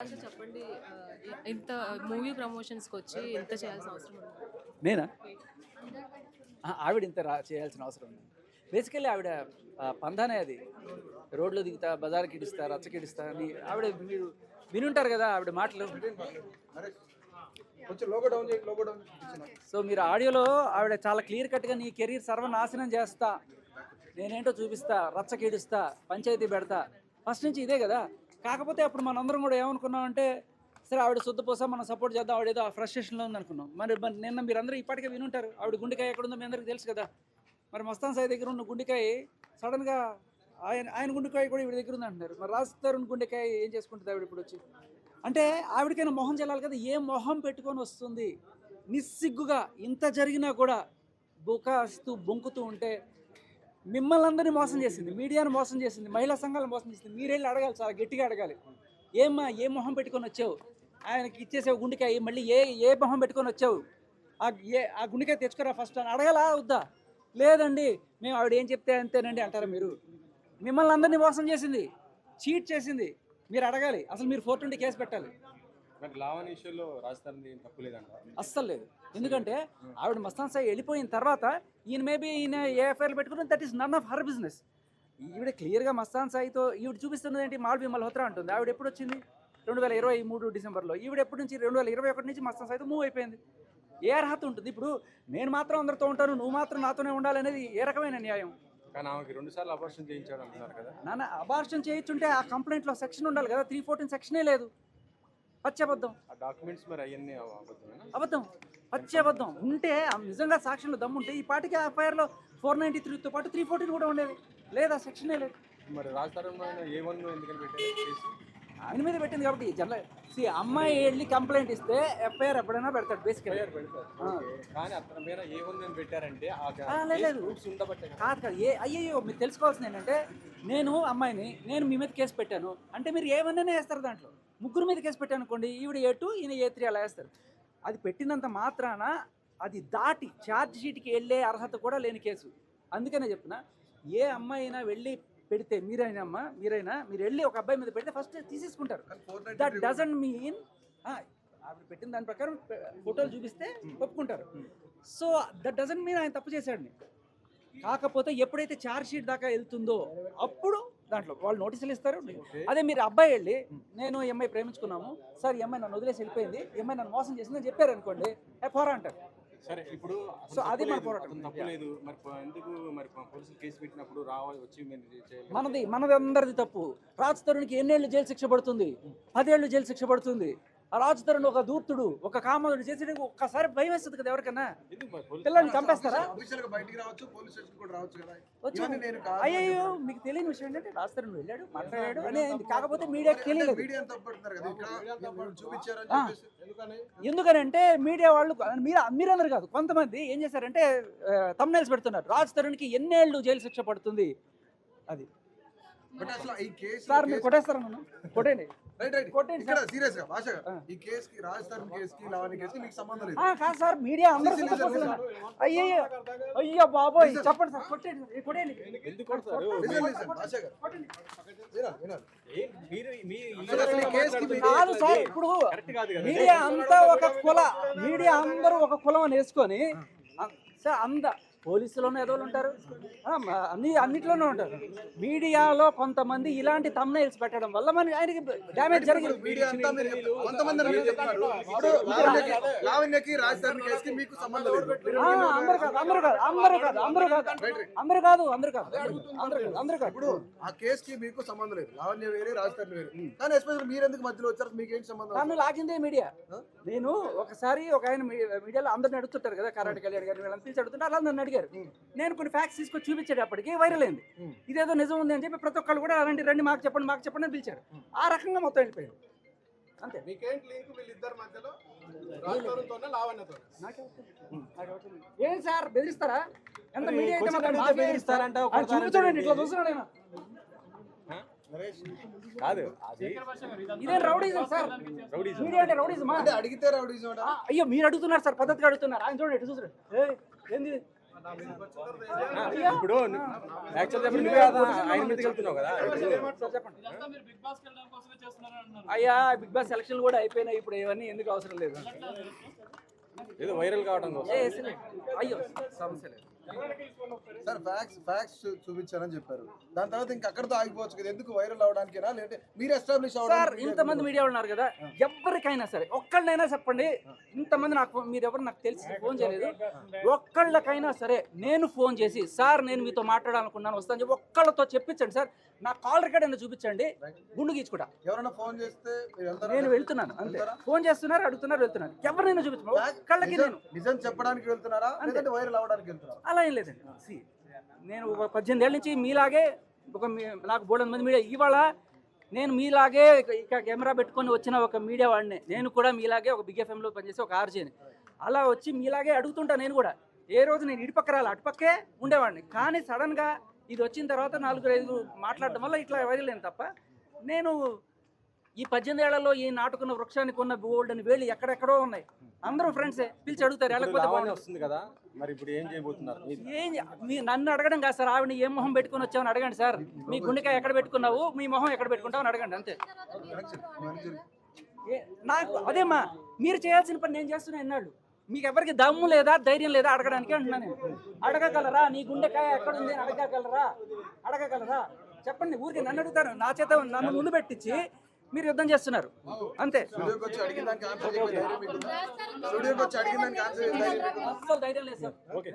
చెప్పండి ఇంత మూవీ ప్రమోషన్స్కి వచ్చి ఇంత చేయాల్సిన అవసరం ఉంది? నేనా? ఆ, ఆవిడ ఇంత రా చేయాల్సిన అవసరం ఉంది. బేసికల్లీ ఆవిడ పందానే అది. రోడ్లో దిగుతా బజార్కి ఇడుస్తా రచ్చకి ఇడుస్తా అని ఆవిడ మీరు వినుంటారు కదా ఆవిడ మాటలు. కొంచెం లోగో డౌన్ చేయండి లోగో డౌన్ సో మీరు ఆడియోలో ఆవిడ చాలా క్లియర్ కట్గా నీ కెరీర్ సర్వనాశనం చేస్తా. నేనేంటో చూపిస్తా రచ్చకి ఇడుస్తా పంచాయతీ పెడతా. ఫస్ట్ నుంచి ఇదే కదా. కాకపోతే అప్పుడు మనందరం కూడా ఏమనుకున్నాం అంటే సరే ఆవిడ శుద్ధపోసా మనం సపోర్ట్ చేద్దాం ఆవిడ ఏదో ఫ్రస్ట్రేషన్లో ఉంది అనుకున్నాం. మరి మరి నిన్న మీరందరూ ఇప్పటికే వినుంటారు ఆవిడ గుండెకాయ ఎక్కడ ఉందో మీ అందరికీ తెలుసు కదా. మరి మస్తాన్ సాయి దగ్గర ఉన్న గుండెకాయ సడన్గా ఆయన ఆయన గుండెకాయ కూడా ఈవిడ దగ్గర ఉంది అంటున్నారు మరి రాజ్ తరుణ్ గుండెకాయ ఏం చేసుకుంటుంది ఆవిడ ఇప్పుడు వచ్చి? అంటే ఆవిడకైనా మొహం చెల్లాలి కదా ఏ మొహం పెట్టుకొని వస్తుంది? నిస్సిగ్గుగా ఇంత జరిగినా కూడా బుకాస్తూ బొంకుతూ ఉంటే మిమ్మల్ని అందరినీ మోసం చేసింది మీడియాను మోసం చేసింది మహిళా సంఘాలను మోసం చేసింది. మీరెళ్ళి అడగాలి చాలా గట్టిగా అడగాలి. ఏమ్మా ఏ మొహం పెట్టుకొని వచ్చావు? ఆయనకి ఇచ్చేసావు గుండెకాయ మళ్ళీ ఏ ఏ మొహం పెట్టుకొని వచ్చావు? ఆ ఏ ఆ గుండెకాయ తెచ్చుకోరా ఫస్ట్ అని అడగాలా? వద్దా? లేదండి మేము ఆవిడ ఏం చెప్తే అంతేనండి అంటారా మీరు? మిమ్మల్ని అందరినీ మోసం చేసింది చీట్ చేసింది. మీరు అడగాలి అసలు మీరు ఫోర్ ట్వంటీ కేసు పెట్టాలి. అస్సలు లేదు. ఎందుకంటే ఆవిడ మస్తాన్ సాయి వెళ్ళిపోయిన తర్వాత ఈయన మేబీ ఈయన ఏ ఎఫ్ఐఆర్ పెట్టుకుని that is none of her business ఈవిడ క్లియర్గా మస్తాన్ సాయితో ఈవిడ చూపిస్తున్నది ఏంటి? మాల్వి మల్హోత్రా అంటుంది. ఆవిడ ఎప్పుడు వచ్చింది? రెండు వేల ఇరవై మూడు డిసెంబర్లో. ఈవిడ ఎప్పటి నుంచి? రెండు వేల ఇరవై ఒకటి నుంచి మస్తాన్ సాయితో మూవ్ అయిపోయింది. ఏ అర్హత ఉంటుంది? ఇప్పుడు నేను మాత్రం అందరితో ఉంటాను నువ్వు మాత్రం నాతోనే ఉండాలనేది ఏ రకమైన న్యాయం? కానీ ఆమెకి రెండు సార్లు అపర్షన్ చేయించాడు అంటున్నారు కదా. నాన్న అబార్షన్ చేయించుంటే ఆ కంప్లైంట్లో సెక్షన్ ఉండాలి కదా. త్రీ ఫోర్టీన్ సెక్షనే లేదు. పచ్చబద్ధం. ఆ డాక్యుమెంట్స్ మరి అవన్నీ అబద్ధం పచ్చి అబద్ధం. ఉంటే నిజంగా సాక్ష్యంలో దమ్ముంటే ఈ పాటికి ఎఫ్ఐఆర్లో ఫోర్ నైంటీ త్రీతో పాటు త్రీ ఫోర్టీన్ కూడా ఉండేది లేదా సెక్షనే లేదు. మరి ఆయన మీద పెట్టింది కాబట్టి జనరల్ సి అమ్మాయి వెళ్ళి కంప్లైంట్ ఇస్తే ఎఫ్ఐఆర్ ఎప్పుడైనా పెడతాడు ఉండబట్టే కదా. కాదు ఏ అయ్యయ్యో మీరు తెలుసుకోవాల్సింది ఏంటంటే నేను అమ్మాయిని నేను మీ మీద కేసు పెట్టాను. అంటే మీరు ఏమన్నా వేస్తారు దాంట్లో. ముగ్గురు మీద కేసు పెట్టాను అనుకోండి ఈవిడ ఏ టూ ఈయన ఏ త్రీ అలా వేస్తారు. అది పెట్టినంత మాత్రాన అది దాటి ఛార్జ్ షీట్కి వెళ్ళే అర్హత కూడా లేని కేసు. అందుకనే చెప్తున్న ఏ అమ్మాయి అయినా వెళ్ళి పెడితే మీరైనా అమ్మా మీరైనా మీరు వెళ్ళి ఒక అబ్బాయి మీద పెడితే ఫస్ట్ తీసేసుకుంటారు. దట్ డజంట్ మీన్ ఆవిడ పెట్టిన దాని ప్రకారం ఫోటోలు చూపిస్తే ఒప్పుకుంటారు. సో దట్ డజంట్ మీన్ ఆయన తప్పు చేశాడని. కాకపోతే ఎప్పుడైతే ఛార్జ్ షీట్ దాకా వెళ్తుందో అప్పుడు దాంట్లో వాళ్ళు నోటీసులు ఇస్తారు. అదే మీరు అబ్బాయి వెళ్ళి నేను అమ్మాయి ప్రేమించుకున్నాము. సార్ అమ్మాయి నన్ను వదిలేసి వెళ్ళిపోయింది. అమ్మాయి నన్ను మోసం చేసిందని చెప్పారు అనుకోండి పోరా అంటారు. సరే ఇప్పుడు సో అది మన పోరాటం. అతను తప్పు లేదు. మరి ప- ఎందుకు మరి ప- పోలీసులు కేసు పెట్టినప్పుడు రావాలి వచ్చి మీరు చేయాలి మనది మనది అందరిది తప్పు. రాజ్ తరుణ్కి ఎన్నేళ్ళు జైలు శిక్ష పడుతుంది? పదేళ్ళు జైలు శిక్ష పడుతుంది? అరాచుతరుని ఒక దూర్తుడు ఒక కామధుడు చేసి ఒక్కసారి భయం వేస్తుంది కదా ఎవరికైనా పిల్లల్ని చంపేస్తారా? అయ్యో మీకు తెలియని విషయం ఏంటంటే రాజతరుణ్ వెళ్ళాడు మాట్లాడాడు అని కాకపోతే మీడియాకి తెలియలేదు. ఎందుకనంటే మీడియా వాళ్ళు మీరు మీరందరూ కాదు కొంతమంది ఏం చేశారంటే తమ్నైల్స్ పెడుతున్నారు. రాజ్ తరుణ్కి ఎన్నేళ్ళు జైలు శిక్ష పడుతుంది? అది. బట్ అసలు ఈ కేసు సార్ మీరు కొట్టేస్తారా నన్ను? కొట్టండి రైట్ రైట్. కొట్టండి ఇక్కడ సీరియస్గా భాష ఆ. ఈ కేసు కి రాజస్థాన్ కేసు కి లావణ్య కేసు కి మీకు సంబంధం లేదు. ఆ, కాదు సార్ మీడియా అందరూ అయ్యో బాబోయ్ చెప్పండి సార్ కొట్టండి కొట్టండి ఎందుకు కొడతారు? భాష గారు కాదు సార్ ఇప్పుడు కరెక్ట్ కాదు కదా. మీడియా అంతా ఒక కుల మీడియా అందరూ ఒక కులం అని వేసుకొని సార్ అంద పోలీసులోనే ఏదో ఉంటారు అన్ని అన్నిట్లోనే ఉంటారు మీడియాలో కొంతమంది ఇలాంటి తమ్నైల్స్ పెట్టడం వల్ల మన ఆయనకి డ్యామేజ్ జరిగింది అందరూ కాదు అందరూ కాదు అందరూ కాదు అందరూ కాదు అందరూ కాదు అందరూ కాదు అందరూ కాదు అందరూ కాదు ఇప్పుడు ఆ కేసు కి మీకు సంబంధం లేదు లావణ్య వేరే రాజధాని వేరే కానీ ఎస్పెషల్ మీరు ఎందుకు మధ్యలో వచ్చారు మీకు ఏంటి సంబంధం నన్ను లాగిందే మీడియా నేను ఒకసారి ఒక ఆయన మీడియాలో అందరిని అడుగుతుంటారు కదా కరాటే కళ్యాణ్ గారు వీళ్ళని పిలిచి అడుగుతుంటే అలా నన్ను అడిగారు నేను కొన్ని ఫ్యాక్ట్స్ తీసుకొని చూపించేటప్పటికి వైరల్ అయింది. ఇదేదో నిజం ఉంది అని చెప్పి ప్రతి ఒక్కళ్ళు కూడా అలాంటి రండి మాకు చెప్పండి మాకు చెప్పండి అని పిలిచారు. ఆ రకంగా మొత్తం వెళ్ళిపోయాడు అంతే. ఏం సార్ బెదిరిస్తారా? ఎంత మీడియా అయితే మాత్రం మాఫియా బెదిరిస్తారంట, ఇట్లా? చూస్తున్నాడు ఆయన. కాదు ఇదే రౌడీజం సార్? రౌడీజం. మీడియా అంటే రౌడీజమా? అంటే అడిగితే రౌడీజం అయ్యో మీరు అడుగుతున్నారు సార్ పద్ధతిగా అడుగుతున్నారు. ఆయన చూడండి చూసాడు ఏంది? ఇప్పుడు యాక్చువల్ చెప్పండి నువ్వే కదా ఆయన మీదకి వెళ్తున్నావు కదా అయ్యా బిగ్ బాస్ సెలక్షన్ కూడా అయిపోయినాయి ఇప్పుడు ఇవన్నీ ఎందుకు అవసరం లేదు? ఏదో వైరల్ కావడం కోసం. అయ్యో సమస్య లేదు. సార్ ఫ్యాక్స్ ఫ్యాక్స్ చూపించారని చెప్పారు. దాని తర్వాత ఇంక అక్కడితో ఆగిపోవచ్చు కదా ఎందుకు వైరల్ అవడానికేనా? లేదంటే మీరు ఎస్టాబ్లిష్ సార్ ఇంతమంది మీడియా ఉన్నారు కదా ఎవరికైనా సరే ఒక్కళ్ళైనా చెప్పండి ఇంతమంది నాకు మీరు ఎవరు నాకు తెలిసి ఫోన్ చేయలేదు. ఒక్కళ్ళకైనా సరే నేను ఫోన్ చేసి సార్ నేను మీతో మాట్లాడాలనుకున్నాను వస్తాను చెప్పి ఒక్కళ్ళతో చెప్పించండి సార్. నా కాల్ రికార్డ్ అయినా చూపించండి గుండు గీచుకుంటా ఎవరైనా ఫోన్ చేస్తే? నేను వెళ్తున్నాను అంతే? ఫోన్ చేస్తున్నారు అడుగుతున్నారు వెళ్తున్నాను ఎవరినైనా చూపించు ఒక్కళ్ళకి నేను. నిజం చెప్పడానికి వెళ్తున్నారా? లేదంటే వైరల్ అవడానికి వెళ్తున్నారా? అలా ఏం లేదండి. సి నేను ఒక పద్దెనిమిది ఏళ్ళ నుంచి మీలాగే ఒక మీ- నాకు బోర్డు మంది మీడియా ఇవాళ నేను మీలాగే ఇక కెమెరా పెట్టుకొని వచ్చిన ఒక మీడియా వాడిని. నేను కూడా మీలాగే ఒక బిగ్ ఎఫ్ఎంలో పనిచేసి ఒక ఆర్జీని అలా వచ్చి మీలాగే అడుగుతుంటా నేను కూడా. ఏ రోజు నేను ఇటుపక్క రాలి అటుపక్కే ఉండేవాడిని. కానీ సడన్గా ఇది వచ్చిన తర్వాత నాలుగు ఐదు మాట్లాడడం వల్ల ఇట్లా వైరల్ అయింది తప్ప నేను ఈ పద్దెనిమిది ఏళ్ళలో ఈ నాటుకున్న వృక్షానికి ఉన్న బోల్డ్ అని వేలు ఎక్కడెక్కడో ఉన్నాయి. అందరూ ఫ్రెండ్సే పిలిచి అడుగుతారు వెళ్ళకపోతే. వస్తుంది కదా మరి ఇప్పుడు ఏం చేయబోతున్నారు? మీ- ఏం మీ నన్ను అడగడం కాదు సార్ ఆవిడ ఏం మొహం పెట్టుకొని వచ్చావని అడగండి సార్. మీ గుండెకాయ ఎక్కడ పెట్టుకున్నావు మీ మొహం ఎక్కడ పెట్టుకుంటావు అని అడగండి అంతే. నాకు అదేమ్మా మీరు చేయాల్సిన పని నేను చేస్తున్నా ఎన్నాళ్ళు మీకు ఎవరికి దమ్ము లేదా ధైర్యం లేదా అడగడానికి అంటున్నా నేను. అడగగలరా? నీ గుండెకాయ ఎక్కడ ఉంది అని అడగగలరా? అడగగలరా? చెప్పండి ఊరికి నన్ను అడుగుతారు. నా చేత నన్ను ముందు పెట్టించి మీరు యుద్ధం చేస్తున్నారు. అంతే. చెప్పే ధైర్యం లేదు సార్. ఓకే.